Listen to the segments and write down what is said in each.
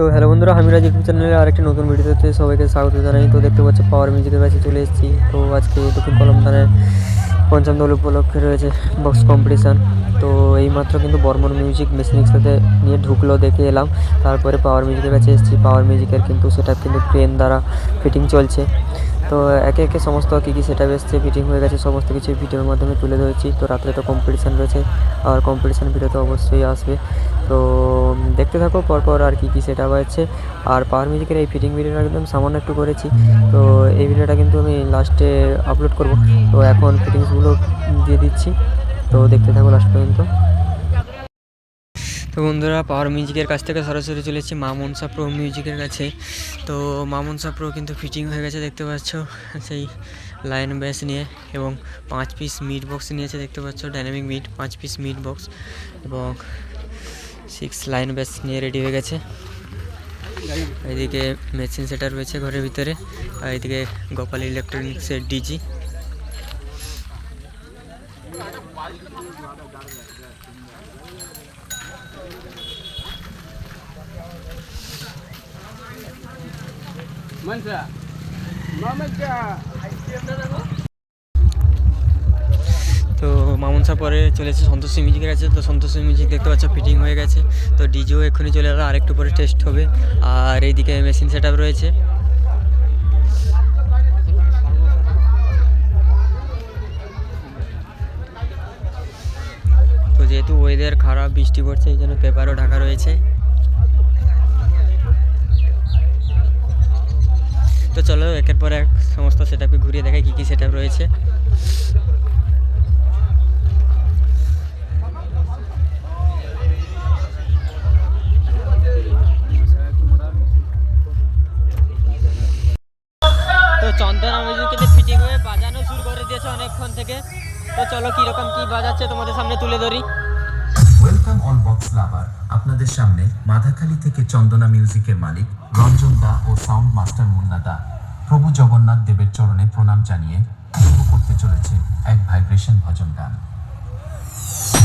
তো হ্যালো বন্ধুরা, আমি রাজ ইউটিউব চ্যানেলে আরেকটি নতুন ভিডিওতে সবাইকে স্বাগত জানাই। তো দেখতে পাচ্ছি পাওয়ার মিউজিকের কাছে চলে এসেছি। তো আজকে দক্ষিণ কলমদানের পঞ্চম দল উপলক্ষে রয়েছে বক্স কম্পিটিশান তো এইমাত্র কিন্তু বর্মন মিউজিক মেশিনিক সাথে নিয়ে ঢুকলো, দেখে এলাম। তারপরে পাওয়ার মিউজিকের কাছে এসেছি। পাওয়ার মিউজিকের কিন্তু সেটা কিন্তু ক্রেন দ্বারা ফিটিং চলছে। তো একে একে সমস্ত কী কী সেটা এসছে ফিটিং হয়ে গেছে, সমস্ত কিছু ভিডিওর মাধ্যমে তুলে ধরেছি। তো রাত্রে তো কম্পিটিশান রয়েছে। আর কম্পিটিশান ভিডিও তো অবশ্যই আসবে। তো দেখতে থাকো, পরপর আর কি, কী সেটা হচ্ছে আর পাওয়ার মিউজিকের এই ফিটিং ভিডিওটা একদম সামান্য একটু করেছি। তো, এই ভিডিওটা কিন্তু আমি লাস্টে আপলোড করব। তো, এখন ফিটিংসগুলো দিয়ে দিচ্ছি। তো, দেখতে থাকো লাস্ট পর্যন্ত। তো, বন্ধুরা পাওয়ার মিউজিকের কাছ থেকে সরাসরি চলে এসেছি মা মনসা প্রো মিউজিকের কাছে। তো মা মনসা প্রো কিন্তু ফিটিং হয়ে গেছে, দেখতে পাচ্ছ। সেই লাইন ব্যাস নিয়ে এবং পাঁচ পিস মিট বক্স নিয়েছে দেখতে পাচ্ছ। ডাইনামিক মিট পাঁচ পিস মিট বক্স এবং সিক্স লাইন ব্যাস নিয়ে রেডি হয়ে গেছে এদিকে মেশিন সেটার রয়েছে ঘরের ভিতরে, আর এদিকে গোপাল ইলেকট্রনিক্সের ডিজি Mansa. Mama মামুনসা পরে চলেছে সন্তোষী মিউজিকের কাছে। তো সন্তোষী মিউজিক দেখতে পাচ্ছ ফিটিং হয়ে গেছে। তো ডিজেও এক্ষুনি চলে এলো, আরেকটু পরে টেস্ট হবে। আর এইদিকে মেশিন সেট রয়েছে। তো যেহেতু ওয়েদার খারাপ, বৃষ্টি পড়ছে, এই জন্য পেপারও ঢাকা রয়েছে। তো চলো, একের পর এক সমস্ত সেটআপে ঘুরিয়ে দেখাই কী কী সেটআপ রয়েছে। অনেকক্ষণ থেকে। তো চলো কীরকম কী বাজাচ্ছে তোমাদের সামনে তুলে ধরি। ওয়েলকাম অল বক্স লাভার আপনাদের সামনে মাধাখালী থেকে চন্দনা মিউজিকের মালিক রঞ্জন দা ও সাউন্ড মাস্টার মুন্না দা। প্রভু জগন্নাথ দেবের চরণে প্রণাম জানিয়ে শুরু করতে চলেছে এক ভাইব্রেশন ভজন গান।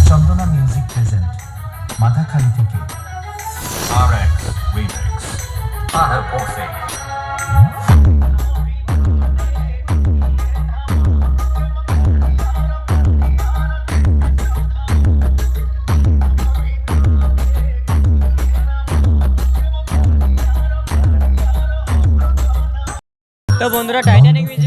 চন্দনা মিউজিক প্রেজেন্ট মাধাখালী থেকে। RX Remix Father Perfect তো বন্ধুরা টাইটানিক মিউজিক